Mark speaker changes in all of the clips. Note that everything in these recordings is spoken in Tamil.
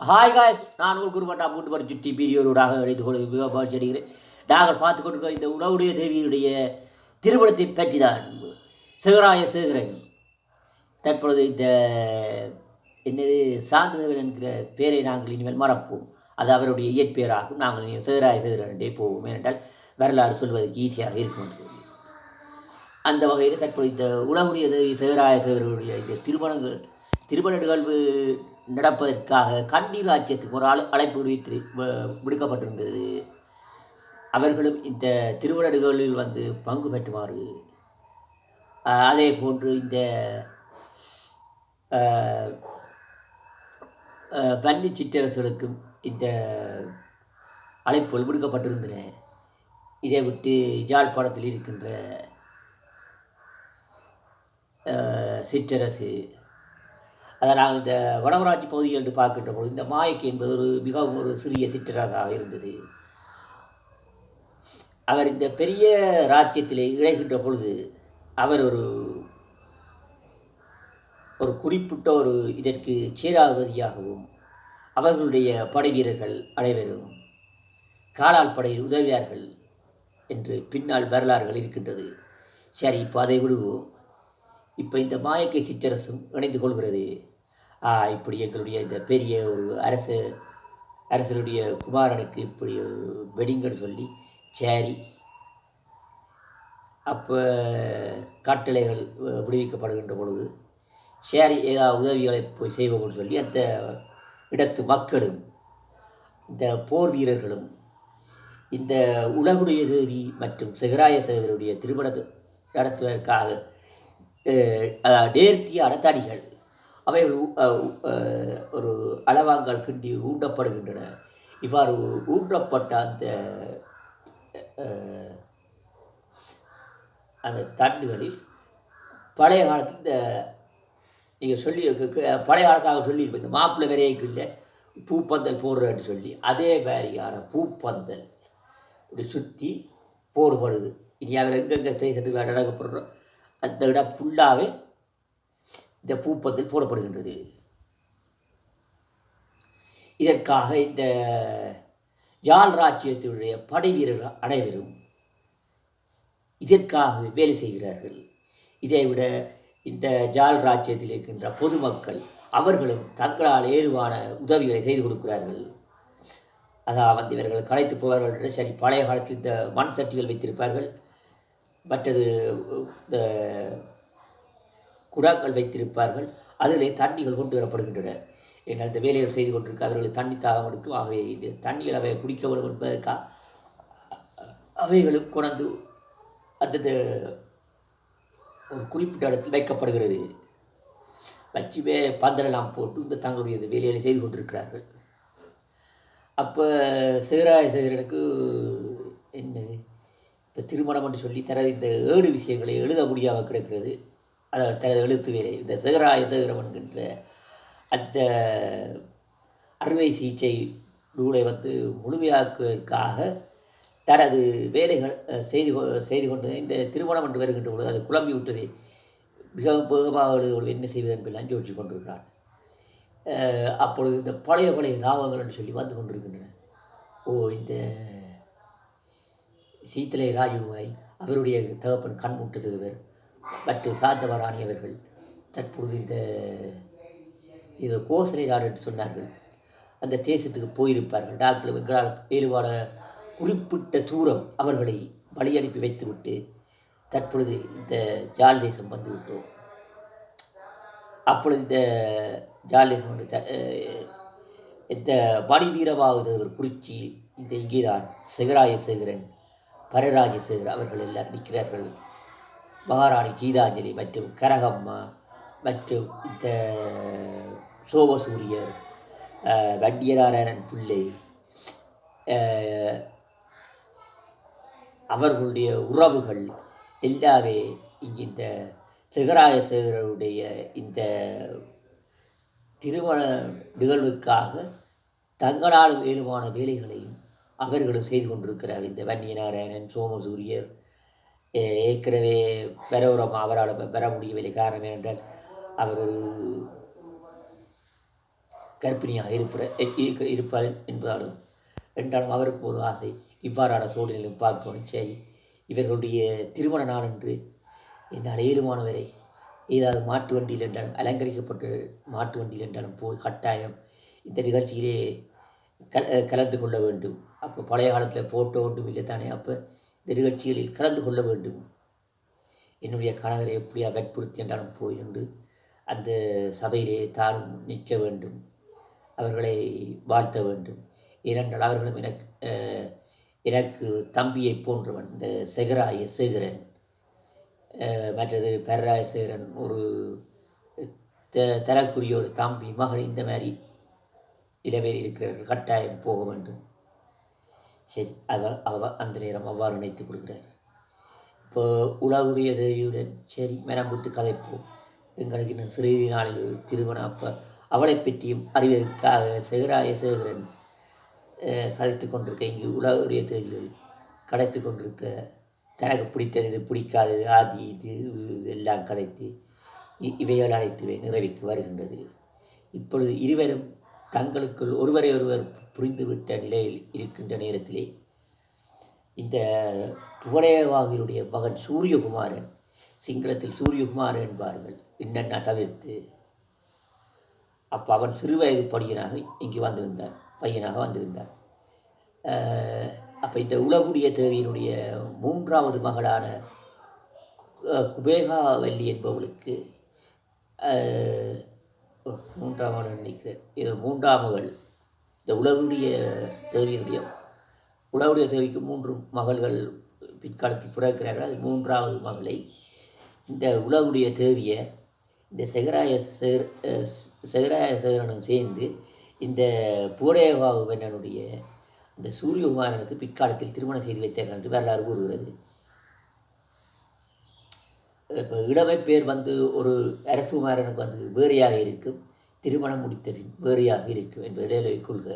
Speaker 1: ஹாய் காய்ஸ் நான் உங்கள் குருமட்டா மூட்டு பறி சுற்றி பீரியோருடாக இணைந்து கொண்டு மிக மகிழ்ச்சி அடைகிறேன். நாங்கள் பார்த்து கொண்டிருக்கிற இந்த உணவுடைய தேவியுடைய திருமணத்தை பற்றி தான் சிவராய சேகரன் தற்பொழுது இந்த என்னது சாந்ததேவன் என்கிற பேரை நாங்கள் இனிமேல் மறப்போம். அது அவருடைய இயற்பெயராகும். நாங்கள் இனி சிவராய சேகரன்டே போவோம். ஏனென்றால் வரலாறு சொல்வதற்கு ஈஸியாக இருக்கும் என்று சொல்லி. அந்த வகையில் தற்போது இந்த உலகுடைய தேவி சிவராய சேகரனுடைய இந்த திருமணங்கள் திருமண நிகழ்வு நடப்பதற்காக கண்டி ராஜ்யத்துக்கு ஒரு அழைப்பு விடுவித்து விடுக்கப்பட்டிருந்தது. அவர்களும் இந்த திருமண நிகழ்வில் வந்து பங்கு பெற்றுமாறு அதே போன்று இந்த வன்னி சிற்றரசர்களுக்கும் இந்த அழைப்புகள் விடுக்கப்பட்டிருந்தன. இதை விட்டு யாழ்ப்பாணத்தில் இருக்கின்ற சிற்றரசு அதை நாங்கள் இந்த வடவராட்சி பகுதி என்று பார்க்கின்ற பொழுது இந்த மாயக்கு என்பது ஒரு மிகவும் ஒரு சிறிய சிற்றரசாக இருந்தது. அவர் இந்த பெரிய ராஜ்யத்தில் இழைகின்ற பொழுது அவர் ஒரு ஒரு குறிப்பிட்ட ஒரு இதற்கு சேராதிபதியாகவும் அவர்களுடைய படை வீரர்கள் அனைவரும் காலால் படையில் உதவியார்கள் என்று பின்னால் வரலாறுகள் இருக்கின்றது. சரி இப்போ அதை விடுவோம். இப்போ இந்த மாயக்கை சிற்றரசும் இணைந்து கொள்கிறது. இப்படி எங்களுடைய இந்த பெரிய ஒரு அரசு அரசனுடைய குமாரனுக்கு இப்படி வெடிங்கன்னு சொல்லி சரி. அப்போ கட்டளைகள் விடுவிக்கப்படுகின்ற பொழுது சரி ஏதாவது உதவிகளை போய் செய்வோம்னு சொல்லி அந்த இடத்து மக்களும் இந்த போர் வீரர்களும் இந்த உலகுடைய தேவி மற்றும் சிகராய சேகருடைய திருமணத்தை நடத்துவதற்காக நேர்த்திய அடத்தாடிகள் நேர்த்தியான தடிகள் அவைகள் ஒரு அளவாங்கால் கிண்டி ஊண்டப்படுகின்றன இவ்வாறு ஊன்றப்பட்ட அந்த அந்த தண்டுகளில் பழைய காலத்தில் இந்த நீங்கள் சொல்லி பழைய காலத்தாக சொல்லியிருப்பேன். இந்த மாப்பிள்ளை விரைக்கு இல்லை பூப்பந்தல் போடுறேன்னு சொல்லி அதே மாதிரியான பூப்பந்தல் இப்படி சுற்றி போடுபடுது. இனி அவர் எங்கெங்கே தேசத்துக்கு நடக்கப்படுறோம் அந்த இடம் ஃபுல்லாகவே இந்த பூப்பத்தில் போடப்படுகின்றது. இதற்காக இந்த ஜால் ராஜ்யத்தினுடைய படை வீரர்கள் அனைவரும் இதற்காக வேலை செய்கிறார்கள். இதை விட இந்த ஜால் ராஜ்யத்தில் இருக்கின்ற பொதுமக்கள் அவர்களும் தங்களால் ஏதுவான உதவிகளை செய்து கொடுக்கிறார்கள். அதாவது இவர்கள் களைத்து போவார்கள் என்று சரி பழைய காலத்தில் இந்த மண் சட்டிகள் வைத்திருப்பார்கள். மற்றது இந்த குடாக்கள் வைத்திருப்பார்கள். அதிலே தண்ணிகள் கொண்டு வரப்படுகின்றன. என்னால் இந்த வேலைகள் செய்து கொண்டிருக்க அவர்களுக்கு தண்ணி தாகம் எடுக்கும். ஆகவே இந்த தண்ணீர் அவை குடிக்க வேண்டும் என்பதற்காக அவைகளும் கொண்டு அந்தந்த ஒரு குறிப்பிட்ட இடத்தில் வைக்கப்படுகிறது. வச்சுமே பந்தலெல்லாம் போட்டு இந்த தங்களுடைய வேலைகளை செய்து கொண்டிருக்கிறார்கள். அப்போ சிவராய சேகரனுக்கு என்ன இப்போ திருமணம் என்று சொல்லி தனது இந்த ஏழு விஷயங்களை எழுத முடியாமல் கிடக்கிறது. அதாவது தனது எழுத்து வேலை இந்த சிகராய சேகரம் என்கின்ற அந்த அறுவை சிகிச்சை நூலை வந்து முழுமையாக்குவதற்காக தனது வேலைகள் செய்து கொ- செய்து கொண்டு இந்த திருமணம் என்று வருகின்ற பொழுது அது குழம்பி விட்டது மிகவும் வேகமாக எழுதுவது என்ன செய்வது என்பதெல்லாம் யோசிச்சு கொண்டிருக்கிறான் அப்பொழுது இந்த பழைய பழைய ஞாபகங்கள் என்று சொல்லி வந்து கொண்டிருக்கின்றன. ஓ இந்த சீத்தலை ராஜுவாய் அவருடைய தகப்பன் கண் தேவர் மற்றும் சாந்தவராணி அவர்கள் தற்பொழுது இந்த இது கோசலை நாடு என்று சொன்னார்கள். அந்த தேசத்துக்கு போயிருப்பார்கள். டாக்டர் வெங்கடால் வேலுவாட குறிப்பிட்ட தூரம் அவர்களை வழி அனுப்பி வைத்துவிட்டு தற்பொழுது இந்த ஜால் தேசம் வந்து விட்டோம். அப்பொழுது இந்த ஜால் தேசம் இந்த மணிவீரமாகுதவர் குறிச்சி இந்த இங்கேதான் சிகராய சேகரன் பரராஜ சேகர் அவர்கள் எல்லாம் நிற்கிறார்கள். மகாராணி கீதாஞ்சலி மற்றும் கரகம்மா மற்றும் இந்த சோமசூரியர் வண்டியநாராயணன் பிள்ளை அவர்களுடைய உறவுகள் எல்லாமே இங்கே இந்த சிகராய சேகரனுடைய இந்த திருமண நிகழ்வுக்காக தங்களால் வேறுமான வேலைகளையும் அவர்களும் செய்து கொண்டிருக்கிறார். இந்த வன்னியநாராயணன் சோமசூரியர் ஏற்கனவே பெறவுரம் அவரால் பெற முடியவில்லை. காரணம் என்றால் அவர் ஒரு கர்ப்பிணியாக இருப்பிற இருப்பார் என்பதாலும் என்றாலும் அவருக்கு ஒரு ஆசை. இவ்வாறான சூழ்நிலையும் பார்க்கணும். சரி இவர்களுடைய திருமண நாள் என்று என்னால் ஏழுமானவரை ஏதாவது மாட்டு வண்டியில் என்றாலும் அலங்கரிக்கப்பட்ட மாட்டு வண்டியில் என்றாலும் போய் கட்டாயம் இந்த நிகழ்ச்சியிலே கல கலந்து கொள்ள வேண்டும். அப்போ பழைய காலத்தில் போட்டோ ஒன்றும் இல்லை தானே அப்போ இந்த நிகழ்ச்சிகளில் கலந்து கொள்ள வேண்டும். என்னுடைய கணவரை எப்படியா வற்புறுத்தி என்றாலும் போய் நின்று அந்த சபையிலே தானும் நிற்க வேண்டும். அவர்களை வாழ்த்த வேண்டும். ஏனென்றால் அவர்களும் எனக்கு எனக்கு தம்பியை போன்றவன் இந்த செகராய சேகரன் மற்றது பெர்ராய சேகரன் ஒரு த தரக்குரிய ஒரு தம்பி மகன் இந்த மாதிரி இளவேல் இருக்கிறவர்கள் கட்டாயம் போக வேண்டும். சரி அவர் அவ அந்த நேரம் அவ்வாறு நினைத்து கொடுக்குறார் இப்போ உலகுடைய தேவியுடன் சரி மனம் விட்டு கதைப்போம் எங்களுக்கு இன்னும் சிறிது நாளில் திருமணம். அப்போ அவளை பற்றியும் அறிவதற்காக சேகராய சேகரன் கதைத்து கொண்டிருக்க இங்கு உலகுடைய தேவிகள் கடைத்து கொண்டிருக்க தனக்கு பிடித்தது இது பிடிக்காதது ஆதி இது இது எல்லாம் கலைத்து இ- இவைகள் அனைத்துவே நிறைவுக்கு வருகின்றது. இப்பொழுது இருவரும் தங்களுக்குள் ஒருவரை ஒருவர் புரிந்துவிட்ட நிலையில் இருக்கின்ற நேரத்திலே இந்த புவனேவாவினுடைய மகன் சூரியகுமாரன் சிங்களத்தில் சூரியகுமாரன் என்பார்கள். என்னென்ன தவிர்த்து? அப்போ அவன் சிறுவயது படியனாக இங்கு வந்திருந்தான் பையனாக வந்திருந்தான். அப்போ இந்த உலகுடைய தேவியினுடைய மூன்றாவது மகளான குபேகாவல்லி என்பவளுக்கு மூன்றாம் நினைக்கிறேன். இது மூன்றாம் மகள். இந்த உலகுடைய தேவியினுடைய உலகுடைய தேவிக்கு மூன்று மகள்கள் பிற்காலத்தில் பிறக்கிறார்கள். அது மூன்றாவது மகளை. இந்த உலகுடைய தேவியை இந்த செகராய சேர் செகராய சேகரனும் சேர்ந்து இந்த பூடேவாவு மன்னனுடைய இந்த சூரியகுமாரனுக்கு பிற்காலத்தில் திருமணம் செய்து வைத்தார்கள் என்று வரலாறு கூறுகிறது. இப்போ இளமை பேர் வந்து ஒரு அரசுகுமாரனுக்கு வந்து வேறையாக இருக்கும். திருமணம் முடித்தலின் வேறையாக இருக்கும் என்று இடையில கொள்க.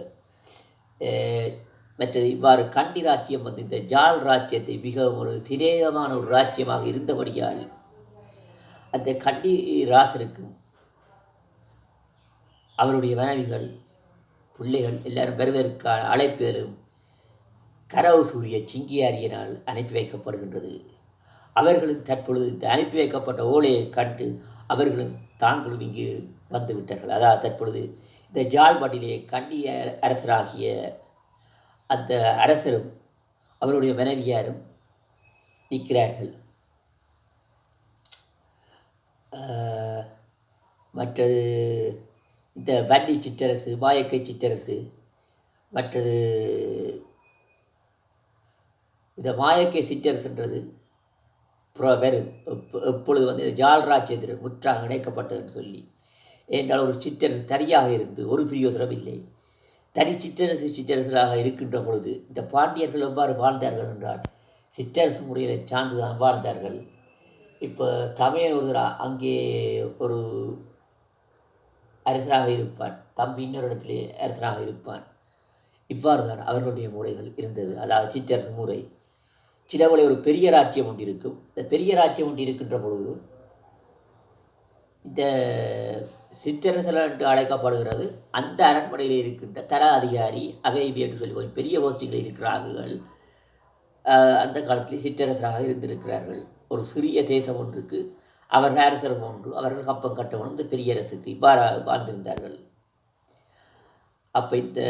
Speaker 1: மற்றது இவ்வாறு கண்டி ராஜ்யம் வந்து இந்த ஜால் ராஜ்யத்தை மிகவும் ஒரு சிரேகமான ஒரு ராஜ்யமாக இருந்தபடியால் அந்த கண்டி ராசருக்கும் அவருடைய மனைவிகள் பிள்ளைகள் எல்லாரும் வருவதற்கான அழைப்புதலும் கரவு சூரிய சிங்கியாரியனால் அனுப்பி வைக்கப்படுகின்றது. அவர்களும் தற்பொழுது இந்த அனுப்பி வைக்கப்பட்ட ஓலையை கண்டு அவர்களும் தாங்களும் இங்கு வந்துவிட்டார்கள் அதாவது தற்பொழுது இந்த ஜாழ்பாட்டிலே கண்டிய அரசராகிய அந்த அரசரும் அவருடைய மனைவியாரும் நிற்கிறார்கள். மற்றது இந்த வன்னி சிற்றரசு மாயக்கை சிற்றரசு மற்றது இந்த மாயக்கை சிற்றரசுன்றது புற- எப்பொழுது வந்து இந்த முற்றாக இணைக்கப்பட்டதுன்னு சொல்லி என்றால் ஒரு சிற்றரசு தனியாக இருந்து ஒரு பிரியோசனம் இல்லை. தனி சிற்றரசு சிற்றரசராக இருக்கின்ற பொழுது இந்த பாண்டியர்கள் எவ்வாறு வாழ்ந்தார்கள் என்றால் சிற்றரசு முறையை சார்ந்துதான் வாழ்ந்தார்கள். இப்போ தமையன் ஒரு அங்கே ஒரு அரசராக இருப்பான் தம்பி இன்னொரு இடத்திலே அரசராக இருப்பான் இவ்வாறு தான் அவர்களுடைய முறைகள் இருந்தது. அதாவது சிற்றரசு முறை. சிலவளை ஒரு பெரிய ராஜ்யம் ஒன்று இருக்கும். இந்த பெரிய ராஜ்யம் ஒன்று இருக்கின்ற பொழுது இந்த சிற்றரசல் என்று அழைக்கப்படுகிறது. அந்த அரண்மனையில் இருக்கின்ற தர அதிகாரி அகைபி என்று சொல்லி கொஞ்சம் பெரிய போஸ்டிங்கில் இருக்கிறார்கள். அந்த காலத்தில் சிற்றரசராக இருந்திருக்கிறார்கள். ஒரு சிறிய தேசம் ஒன்றுக்கு அவர் அரசர் ஒன்று அவர்கள் கப்பம் கட்டவனும் இந்த பெரிய அரசுக்கு இவ்வாறு வாழ்ந்திருந்தார்கள். அப்போ இந்த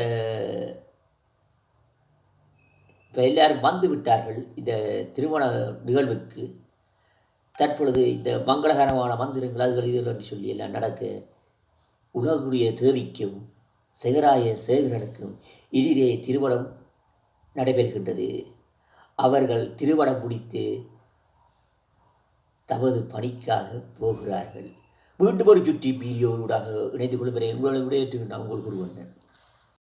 Speaker 1: இப்போ எல்லாரும் வந்து விட்டார்கள் இந்த திருமண நிகழ்வுக்கு. தற்பொழுது இந்த மங்களகரமான மந்திரங்கள் அதுகள் இதுகள் என்று சொல்லி எல்லாம் நடக்க உலகுடைய தேவிக்கும் சேகராய சேகரனுக்கும் எதிரே திருமணம் நடைபெறுகின்றது. அவர்கள் திருமணம் முடித்து தமது பணிக்காக போகிறார்கள். மீண்டும் ஒரு சுற்றி பீரியோடாக இணைந்து கொள்கிறேன். உங்களை விடையேற்று நான் உங்களுக்கு ஒருவன்